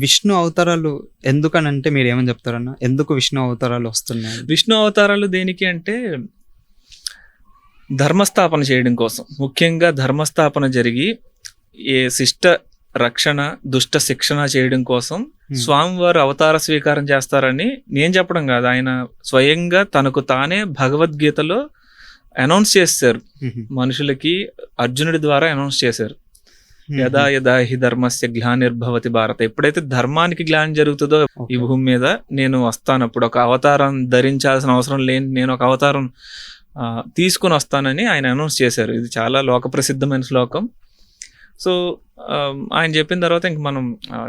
విష్ణు అవతారాలు ఎందుకనంటే మీరు ఏమని చెప్తారన్న? ఎందుకు విష్ణు అవతారాలు వస్తున్నాయి? విష్ణు అవతారాలు దేనికి అంటే ధర్మస్థాపన చేయడం కోసం. ముఖ్యంగా ధర్మస్థాపన జరిగి ఏ శిష్ట రక్షణ దుష్ట శిక్షణ చేయడం కోసం స్వామివారు అవతార స్వీకారం చేస్తారని నేను చెప్పడం కాదు. ఆయన స్వయంగా తనకు తానే భగవద్గీతలో అనౌన్స్ చేశారు. మనుషులకి అర్జునుడి ద్వారా అనౌన్స్ చేశారు. యదా యదా హి ధర్మస్య గ్లానిర్భవతి భారత. ఎప్పుడైతే ధర్మానికి గ్లాని జరుగుతుందో ఈ భూమి మీద నేను వస్తాను. అప్పుడు ఒక అవతారం ధరించాల్సిన అవసరం లేని నేను ఒక అవతారం తీసుకుని వస్తానని ఆయన అనౌన్స్ చేశారు. ఇది చాలా లోక ప్రసిద్ధమైన శ్లోకం. సో ఆయన చెప్పిన తర్వాత ఇంక మనం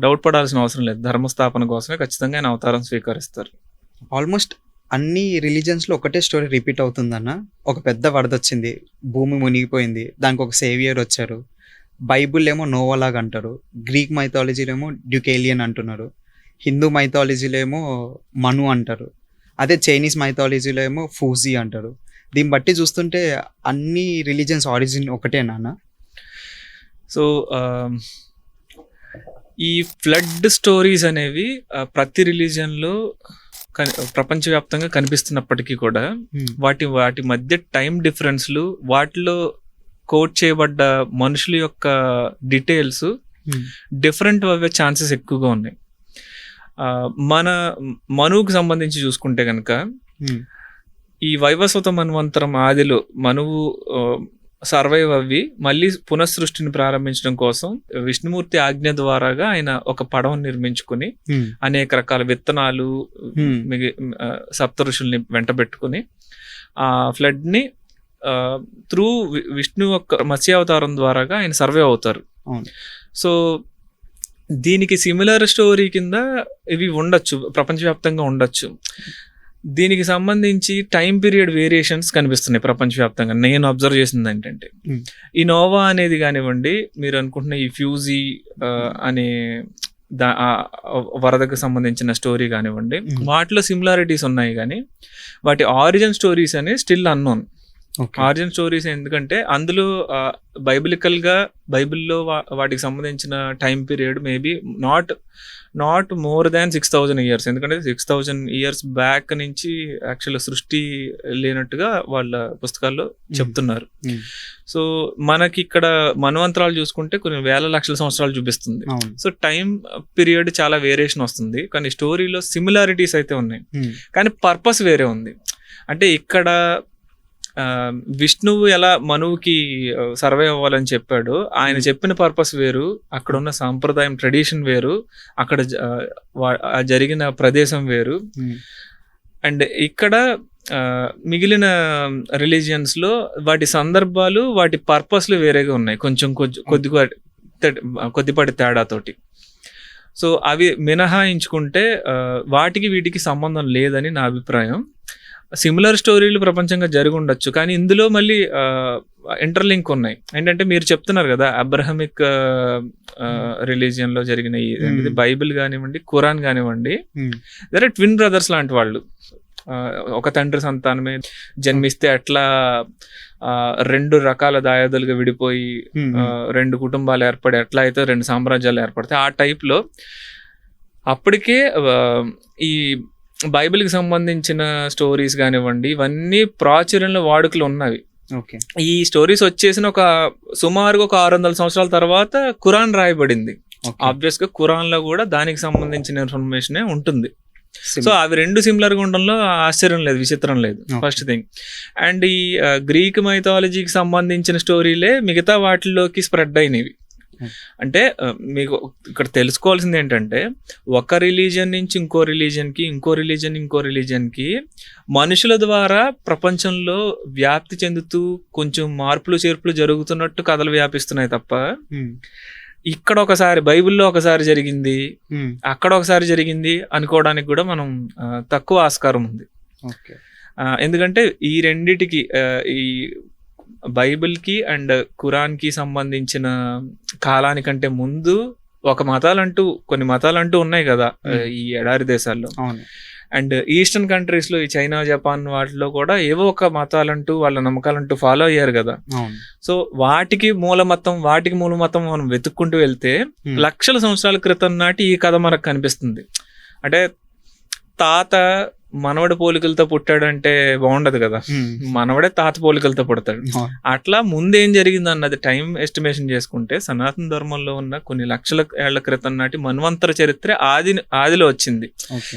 డౌట్ పడాల్సిన అవసరం లేదు. ధర్మస్థాపన కోసమే ఖచ్చితంగా ఆయన అవతారం స్వీకరిస్తారు. ఆల్మోస్ట్ అన్ని రిలీజన్స్లో ఒకటే స్టోరీ రిపీట్ అవుతుందన్న. ఒక పెద్ద వరద వచ్చింది. భూమి మునిగిపోయింది. దానికి ఒక సేవియర్ వచ్చారు. బైబుల్ ఏమో నోవలాగా అంటారు. గ్రీక్ మైథాలజీలో ఏమో డ్యూకేలియన్ అంటున్నారు. హిందూ మైథాలజీలో ఏమో మను అంటారు. అదే చైనీస్ మైథాలజీలో ఏమో ఫూజీ అంటారు. దీన్ని బట్టి చూస్తుంటే అన్ని రిలీజన్స్ ఆరిజిన్ ఒకటేనా అన్న? సో ఈ ఫ్లడ్ స్టోరీస్ అనేవి ప్రతి రిలీజన్లో కని ప్రపంచవ్యాప్తంగా కనిపిస్తున్నప్పటికీ కూడా వాటి వాటి మధ్య టైం డిఫరెన్స్లు వాటిలో కోట్ చేయబడ్డ మనుషుల యొక్క డీటెయిల్స్ డిఫరెంట్ అవ్వే ఛాన్సెస్ ఎక్కువగా ఉన్నాయి మన మనువుకు సంబంధించి చూసుకుంటే కనుక Hmm. ఈ వైవస్వత మన్వంతరం ఆదిలో మనువు సర్వైవ్ అవ్వి మళ్ళీ పునఃసృష్టిని ప్రారంభించడం కోసం విష్ణుమూర్తి ఆజ్ఞ ద్వారాగా ఆయన ఒక పడవను నిర్మించుకుని Hmm. అనేక రకాల విత్తనాలు Hmm. మిగి సప్త ఋషుల్ని వెంటబెట్టుకుని ఆ ఫ్లడ్ని త్రూ విష్ణు యొక్క మత్స్యావతారం ద్వారాగా ఆయన సర్వే అవుతారు. సో దీనికి సిమిలర్ స్టోరీ కింద ఇవి ఉండొచ్చు ప్రపంచవ్యాప్తంగా ఉండొచ్చు దీనికి సంబంధించి టైం పీరియడ్ వేరియేషన్స్ కనిపిస్తున్నాయి ప్రపంచవ్యాప్తంగా నేను అబ్జర్వ్ చేసింది ఏంటంటే. ఈ నోవా అనేది కానివ్వండి మీరు అనుకుంటున్న ఈ ఫ్యూజీ అనే దా వరదకు సంబంధించిన స్టోరీ కానివ్వండి. వాటిలో సిమిలారిటీస్ ఉన్నాయి కానీ వాటి ఆరిజిన్ స్టోరీస్ అనేవి స్టిల్ అన్నోన్. ఆరిజిన్ స్టోరీస్ ఎందుకంటే అందులో బైబిలికల్గా బైబిల్లో వాటికి సంబంధించిన time period maybe not not more than six thousand years. ఎందుకంటే సిక్స్ థౌజండ్ ఇయర్స్ బ్యాక్ నుంచి యాక్చువల్ సృష్టి లేనట్టుగా వాళ్ళ పుస్తకాల్లో చెప్తున్నారు. సో మనకి ఇక్కడ మన్వంతరాలు చూసుకుంటే కొన్ని వేల లక్షల సంవత్సరాలు చూపిస్తుంది. సో టైం పీరియడ్ చాలా వేరియేషన్ వస్తుంది. కానీ స్టోరీలో సిమిలారిటీస్ అయితే ఉన్నాయి. కానీ పర్పస్ వేరే ఉంది. అంటే ఇక్కడ విష్ణువు ఎలా మనువుకి సర్వే అవ్వాలని చెప్పాడు ఆయన చెప్పిన పర్పస్ వేరు అక్కడ ఉన్న సాంప్రదాయం ట్రెడిషన్ వేరు అక్కడ జరిగిన ప్రదేశం వేరు. అండ్ ఇక్కడ మిగిలిన రిలీజియన్స్లో వాటి సందర్భాలు వాటి పర్పస్లు వేరేగా ఉన్నాయి. కొంచెం కొద్ది కొద్ది కొద్దిపాటి తేడాతోటి. సో అవి మినహాయించుకుంటే వాటికి వీటికి సంబంధం లేదని నా అభిప్రాయం. సిమిలర్ స్టోరీలు ప్రపంచంగా జరిగి ఉండొచ్చు కానీ ఇందులో మళ్ళీ ఇంటర్లింక్ ఉన్నాయి ఏంటంటే మీరు చెప్తున్నారు కదా అబ్రహమిక్ రిలీజియన్లో జరిగిన ఈ Hmm. బైబిల్ కానివ్వండి ఖురాన్ కానివ్వండి Hmm. దరే ట్విన్ బ్రదర్స్ లాంటి వాళ్ళు ఒక తండ్రి సంతానమే జన్మిస్తే అట్లా రెండు రకాల దాయాదులుగా విడిపోయి Hmm. రెండు కుటుంబాలు ఏర్పడి ఎట్లా అయితే రెండు సామ్రాజ్యాలు ఏర్పడతాయి ఆ టైప్లో అప్పటికే ఈ బైబిల్కి సంబంధించిన స్టోరీస్ కానివ్వండి ఇవన్నీ ప్రాచుర్యంలో వాడుకలు ఉన్నవి. ఓకే. ఈ స్టోరీస్ వచ్చేసిన ఒక సుమారుగా ఒక ఆరు వందల సంవత్సరాల తర్వాత ఖురాన్ రాయబడింది. ఆబ్వియస్గా ఖురాన్లో కూడా దానికి సంబంధించిన ఇన్ఫర్మేషన్ ఉంటుంది. సో అవి రెండు సిమిలర్గా ఉండడంలో ఆశ్చర్యం లేదు విచిత్రం లేదు. ఫస్ట్ థింగ్ అండ్ ఈ గ్రీక్ మైథాలజీకి సంబంధించిన స్టోరీలే మిగతా వాటిలోకి స్ప్రెడ్ అయినవి. అంటే ఆ, మీకు ఇక్కడ తెలుసుకోవాల్సింది ఏంటంటే ఒక రిలీజియన్ నుంచి ఇంకో రిలీజియన్కి ఇంకో రిలీజియన్ ఇంకో రిలీజియన్కి మనుషుల ద్వారా ప్రపంచంలో వ్యాప్తి చెందుతూ కొంచెం మార్పులు చేర్పులు జరుగుతున్నట్టు కథలు వ్యాపిస్తున్నాయి తప్ప ఇక్కడ ఒకసారి బైబిల్లో ఒకసారి జరిగింది అక్కడ ఒకసారి జరిగింది అనుకోవడానికి కూడా మనం తక్కువ ఆస్కారం ఉంది. ఎందుకంటే ఈ రెండిటికి ఈ బైబిల్కి అండ్ ఖురాన్కి సంబంధించిన కాలానికంటే ముందు ఒక మతాలంటూ కొన్ని మతాలంటూ ఉన్నాయి కదా. ఈ ఎడారి దేశాల్లో. అండ్ ఈస్టర్న్ కంట్రీస్లో ఈ చైనా జపాన్ వాటిలో కూడా ఏవో ఒక మతాలంటూ వాళ్ళ నమ్మకాలంటూ ఫాలో అయ్యారు కదా. సో వాటికి మూల మతం వాటికి మూల మతం మనం వెతుక్కుంటూ వెళ్తే. లక్షల సంవత్సరాల క్రితం నాటి ఈ కథ మనకు కనిపిస్తుంది. అంటే తాత మనవడి పోలికలతో పుట్టాడంటే బాగుండదు కదా. మనవడే తాత పోలికలతో పుడతాడు. అట్లా ముందేం జరిగింది అన్నది టైం ఎస్టిమేషన్ చేసుకుంటే సనాతన ధర్మంలో ఉన్న కొన్ని లక్షల ఏళ్ళ క్రితం నాటి మన్వంతర చరిత్ర ఆది ఆదిలో వచ్చింది.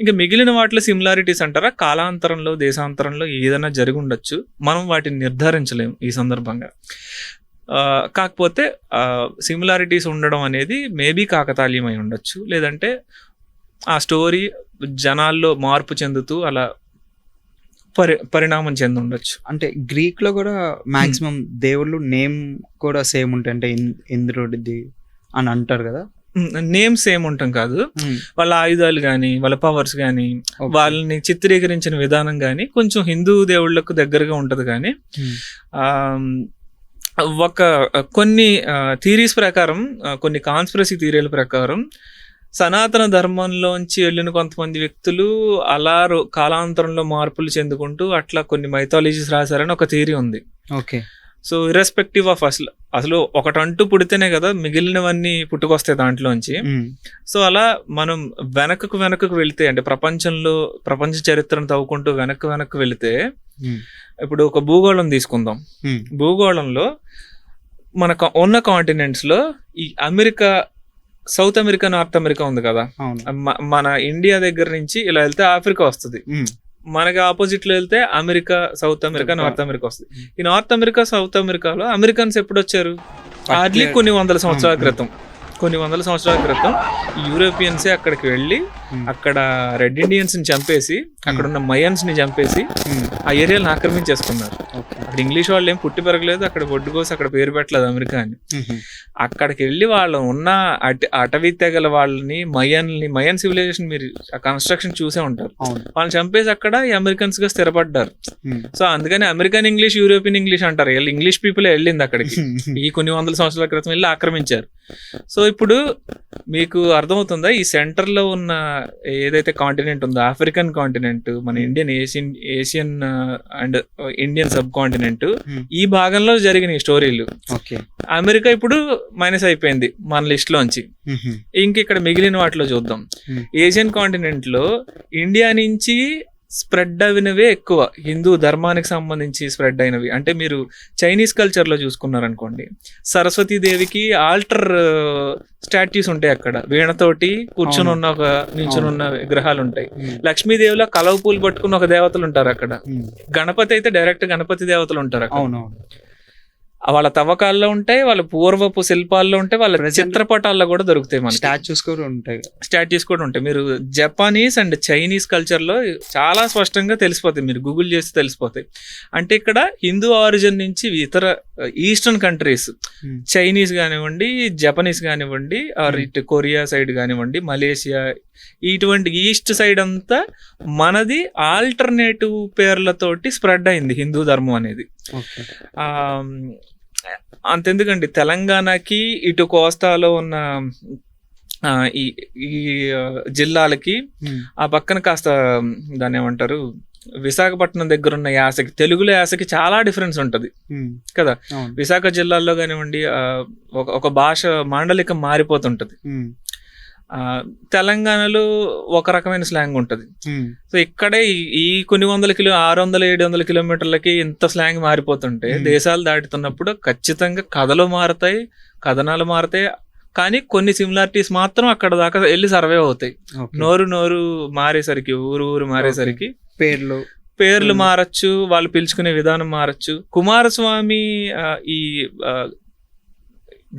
ఇంకా మిగిలిన వాటిలో సిమిలారిటీస్ అంటారా? కాలాంతరంలో దేశాంతరంలో ఏదైనా జరిగి ఉండొచ్చు. మనం వాటిని నిర్ధారించలేం ఈ సందర్భంగా. ఆ, కాకపోతే సిమిలారిటీస్ ఉండడం అనేది మేబీ కాకతాళీయమై ఉండొచ్చు. లేదంటే ఆ స్టోరీ జనాల్లో మార్పు చెందుతూ అలా పరి పరిణామం చెంది ఉండొచ్చు. అంటే గ్రీక్లో కూడా మాక్సిమం దేవుళ్ళు నేమ్ కూడా సేమ్ ఉంటాయి. అంటే ఇంద్రుడిది అని అంటారు కదా? నేమ్స్ ఏం ఉంటాం కాదు. వాళ్ళ ఆయుధాలు కానీ వాళ్ళ పవర్స్ కానీ. వాళ్ళని చిత్రీకరించిన విధానం కానీ కొంచెం హిందూ దేవుళ్ళకు దగ్గరగా ఉంటది కానీ ఒక కొన్ని థీరీస్ ప్రకారం కొన్ని కాన్స్పిరసీ థీరీల ప్రకారం సనాతన ధర్మంలోంచి వెళ్ళిన కొంతమంది వ్యక్తులు అలా రో- కాలాంతరంలో మార్పులు చెందుకుంటూ అట్లా కొన్ని మైథాలజీస్ రాశారని ఒక థీరీ ఉంది ఓకే సో ఇర్రెస్పెక్టివ్ ఆఫ్ అసలు అసలు ఒకటంటూ పుడితేనే కదా మిగిలినవన్నీ పుట్టుకొస్తాయి దాంట్లోంచి. సో అలా మనం వెనకకు వెనకకు వెళ్తే అంటే ప్రపంచంలో ప్రపంచ చరిత్రను తవ్వుకుంటూ వెనక్కి వెనక్కి వెళితే. ఇప్పుడు ఒక భూగోళం తీసుకుందాం. భూగోళంలో మన ఉన్న కాంటినెంట్స్లో ఈ America south America north America ఉంది కదా. మన ఇండియా దగ్గర నుంచి ఇలా వెళ్తే ఆఫ్రికా వస్తుంది. మనకి ఆపోజిట్లో వెళ్తే America south America north America వస్తుంది. ఈ నార్త్ అమెరికా సౌత్ అమెరికాలో అమెరికన్స్ ఎప్పుడు వచ్చారు హార్డ్లీ కొన్ని వందల సంవత్సరాల. క్రితం. కొన్ని వందల సంవత్సరాల క్రితం యూరోపియన్సే అక్కడికి వెళ్ళి. అక్కడ రెడ్ ఇండియన్స్ని చంపేసి అక్కడ ఉన్న మయన్స్ని చంపేసి ఉమ్. ఆ ఏరియాని ఆక్రమించేసుకున్నారు. అక్కడ ఇంగ్లీష్ వాళ్ళు ఏం పుట్టి పెరగలేదు అక్కడ ఒడ్డు కోసి అక్కడ పేరు పెట్టలేదు అమెరికా అని. అక్కడికి వెళ్ళి వాళ్ళు ఉన్న అట అటవీ తెగల వాళ్ళని మయన్ని మయన్ సివిలైజేషన్ మీరు ఆ కన్స్ట్రక్షన్ చూసే ఉంటారు. వాళ్ళని చంపేసి అక్కడ ఈ అమెరికన్స్గా స్థిరపడ్డారు. సో అందుకని అమెరికన్ ఇంగ్లీష్ యూరోపియన్ ఇంగ్లీష్ అంటారు. వీళ్ళు ఇంగ్లీష్ పీపుల్ వెళ్ళింది అక్కడికి. ఈ కొన్ని వందల సంవత్సరాల క్రితం వెళ్ళి ఆక్రమించారు. సో ఇప్పుడు మీకు అర్థమవుతుందా ఈ సెంటర్లో ఉన్న ఏదైతే కాంటినెంట్ ఉందో ఆఫ్రికన్ కాంటినెంట్ మన Indian Asian Asian and Indian subcontinent Hmm. ఈ భాగంలో జరిగిన స్టోరీలు అమెరికా ఇప్పుడు మైనస్ అయిపోయింది మన లిస్ట్ లోంచి ఉమ్. ఇంక ఇక్కడ మిగిలిన వాటిలో చూద్దాం Hmm. ఏషియన్ కాంటినెంట్లో ఇండియా నుంచి స్ప్రెడ్ అయినవే ఎక్కువ. హిందూ ధర్మానికి సంబంధించి స్ప్రెడ్ అయినవి. అంటే మీరు చైనీస్ కల్చర్లో చూసుకున్నారనుకోండి. సరస్వతీ దేవికి ఆల్టర్ స్టాట్యూస్ ఉంటాయి అక్కడ. వీణతోటి కూర్చుని. ఉన్న ఒక నించుని ఉన్న విగ్రహాలు ఉంటాయి. లక్ష్మీదేవిలో కలవ పూలు పట్టుకున్న ఒక దేవతలు ఉంటారు అక్కడ. గణపతి అయితే డైరెక్ట్ గణపతి దేవతలు ఉంటారు అక్కడ. వాళ్ళ తవ్వకాల్లో ఉంటాయి వాళ్ళ పూర్వపు శిల్పాల్లో ఉంటాయి వాళ్ళ చిత్రపటాల్లో కూడా దొరుకుతాయి మనకి. స్టాచ్యూస్ కూడా ఉంటాయి. కదా. స్టాట్యూస్ కూడా ఉంటాయి. మీరు జపానీస్ అండ్ చైనీస్ కల్చర్లో చాలా స్పష్టంగా తెలిసిపోతాయి. మీరు గూగుల్ చేస్తే తెలిసిపోతాయి. అంటే ఇక్కడ హిందూ ఆరిజిన్ నుంచి ఇతర ఈస్టర్న్ కంట్రీస్. చైనీస్ కానివ్వండి జపనీస్ కానివ్వండి ఆర్ Hmm. ఇటు కొరియా సైడ్ కానివ్వండి మలేషియా ఇటువంటి ఈస్ట్ సైడ్ అంతా మనది ఆల్టర్నేటివ్ పేర్లతోటి స్ప్రెడ్ అయింది హిందూ ధర్మం అనేది ఆ, అంతెందుకండి తెలంగాణకి ఇటు కోస్తాలో ఉన్న ఈ జిల్లాలకి ఉమ్. ఆ పక్కన కాస్త దాన్ని ఏమంటారు విశాఖపట్నం దగ్గర ఉన్న యాసకి తెలుగులో యాసకి చాలా డిఫరెన్స్ ఉంటది. కదా విశాఖ జిల్లాలో కానివ్వండి ఒక ఒక భాష మాండలికం మారిపోతుంటది తెలంగాణలో ఒక రకమైన స్లాంగ్ ఉంటది. సో ఇక్కడే ఈ- కొన్ని వందల కిలో ఆరు వందల ఏడు వందల కిలోమీటర్లకి ఇంత స్లాంగ్ మారిపోతుంటే. దేశాలు దాటుతున్నప్పుడు ఖచ్చితంగా కథలు మారుతాయి కథనాలు మారుతాయి కానీ కొన్ని సిమిలారిటీస్ మాత్రం అక్కడ దాకా వెళ్ళి సర్వే అవుతాయి. నోరు నోరు మారేసరికి ఊరు ఊరు మారేసరికి. పేర్లు. పేర్లు Hmm. మారచ్చు వాళ్ళు పిలుచుకునే విధానం మారచ్చు. కుమారస్వామి ఈ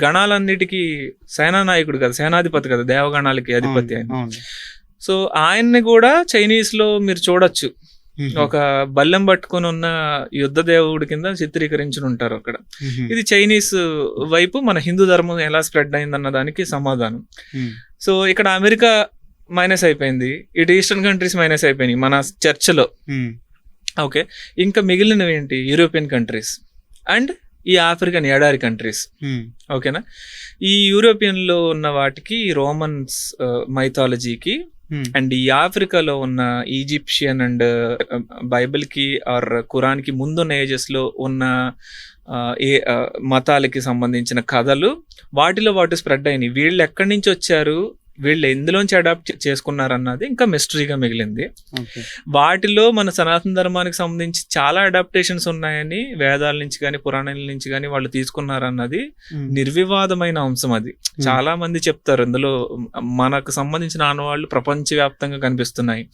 గణాలన్నిటికీ సేనానాయకుడు కదా సేనాధిపతి కదా దేవగణాలకి అధిపతి ఆయన. అవును. సో ఆయన్ని కూడా చైనీస్లో మీరు చూడొచ్చు. ఒక బల్లెం పట్టుకొని ఉన్న యుద్ధ దేవుడి కింద చిత్రీకరించిన ఉంటారు అక్కడ. ఇది చైనీస్ వైపు మన హిందూ ధర్మం ఎలా స్ప్రెడ్ అయిందన్న దానికి సమాధానం. సో ఇక్కడ అమెరికా మైనస్ అయిపోయింది ఇటు ఈస్టర్న్ కంట్రీస్ మైనస్ అయిపోయినాయి మన చర్చలో. ఓకే ఇంకా మిగిలినవి ఏంటి యూరోపియన్ కంట్రీస్ అండ్ ఈ ఆఫ్రికన్ ఎడారి కంట్రీస్. ఓకేనా ఈ యూరోపియన్లో ఉన్న వాటికి రోమన్స్ మైథాలజీకి. Hmm. అండ్ ఈ ఆఫ్రికాలో ఉన్న ఈజిప్షియన్ అండ్ uh, బైబిల్కి ఆర్ ఖురాన్కి ముందున్న ఏజెస్లో ఉన్న ఏ మతాలకి సంబంధించిన కథలు వాటిలో వాటి స్ప్రెడ్ అయినాయి. వీళ్ళు ఎక్కడి నుంచి వచ్చారు? వీళ్ళు ఎందులోంచి అడాప్ట్ చేసుకున్నారన్నది ఇంకా మిస్టరీగా మిగిలింది. వాటిలో మన సనాతన ధర్మానికి సంబంధించి చాలా అడాప్టేషన్స్ ఉన్నాయని వేదాల నుంచి కానీ పురాణాల నుంచి కానీ వాళ్ళు తీసుకున్నారన్నది నిర్వివాదమైన అంశం అది. చాలా మంది చెప్తారు ఇందులో మనకు సంబంధించిన ఆనవాళ్ళు ప్రపంచవ్యాప్తంగా కనిపిస్తున్నాయి.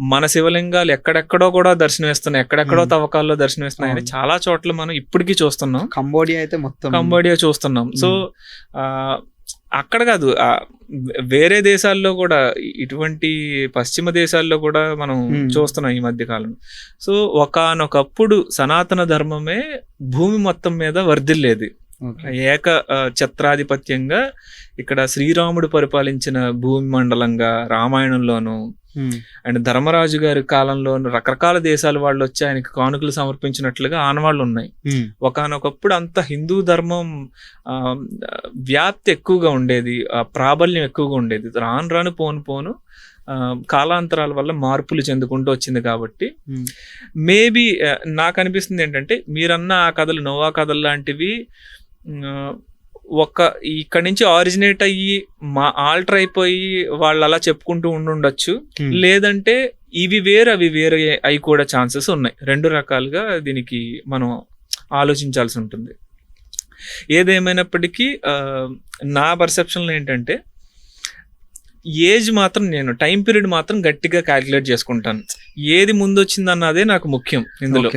మన శివలింగాలు ఎక్కడెక్కడో కూడా దర్శనమిస్తున్నాయి ఎక్కడెక్కడో. తవ్వకాల్లో దర్శనమిస్తున్నాయని. చాలా చోట్ల మనం ఇప్పటికీ చూస్తున్నాం. కంబోడియా అయితే మొత్తం కంబోడియా చూస్తున్నాం. సో ఆ, అక్కడ కాదు ఆ, వేరే దేశాల్లో కూడా ఇటువంటి పశ్చిమ దేశాల్లో కూడా మనం. చూస్తున్నాం ఈ మధ్య కాలం సో ఒకానొకప్పుడు సనాతన ధర్మమే భూమి మొత్తం మీద వర్ధిల్లేది. ఏక ఛత్రాధిపత్యంగా ఇక్కడ శ్రీరాముడు పరిపాలించిన భూమి మండలంగా రామాయణంలోను అండ్ ధర్మరాజు గారి కాలంలోను రకరకాల దేశాల వాళ్ళు వచ్చి ఆయనకి కానుకలు సమర్పించినట్లుగా ఆనవాళ్ళు ఉన్నాయి. ఉమ్, ఒకనొకప్పుడు అంత హిందూ ధర్మం వ్యాప్తి ఎక్కువగా ఉండేది ఆ ప్రాబల్యం ఎక్కువగా ఉండేది. రాను రాను పోను పోను కాలాంతరాల వల్ల మార్పులు చెందుకుంటూ వచ్చింది కాబట్టి ఉమ్, మేబీ నాకు అనిపిస్తుంది ఏంటంటే మీరన్న ఆ కథలు నోవా కథలు లాంటివి ఒక ఇక్కడి నుంచి ఆరిజినేట్ అయ్యి మా ఆల్టర్ అయిపోయి వాళ్ళు అలా చెప్పుకుంటూ ఉండుండొచ్చు. ఉమ్. లేదంటే ఇవి వేరు అవి వేరే అయి కూడా ఛాన్సెస్ ఉన్నాయి. రెండు రకాలుగా దీనికి మనం ఆలోచించాల్సి ఉంటుంది. ఏదేమైనప్పటికీ నా పర్సెప్షన్లో ఏంటంటే ఏజ్ మాత్రం నేను టైం పీరియడ్ మాత్రం గట్టిగా క్యాలిక్యులేట్ చేసుకుంటాను. ఏది ముందు వచ్చింది అన్నదే నాకు ముఖ్యం ఇందులో.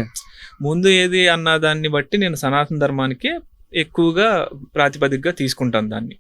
ముందు ఏది అన్న దాన్ని బట్టి నేను సనాతన ధర్మానికి ఎక్కువగా ప్రాతిపదికగా తీసుకుంటాను దాన్ని.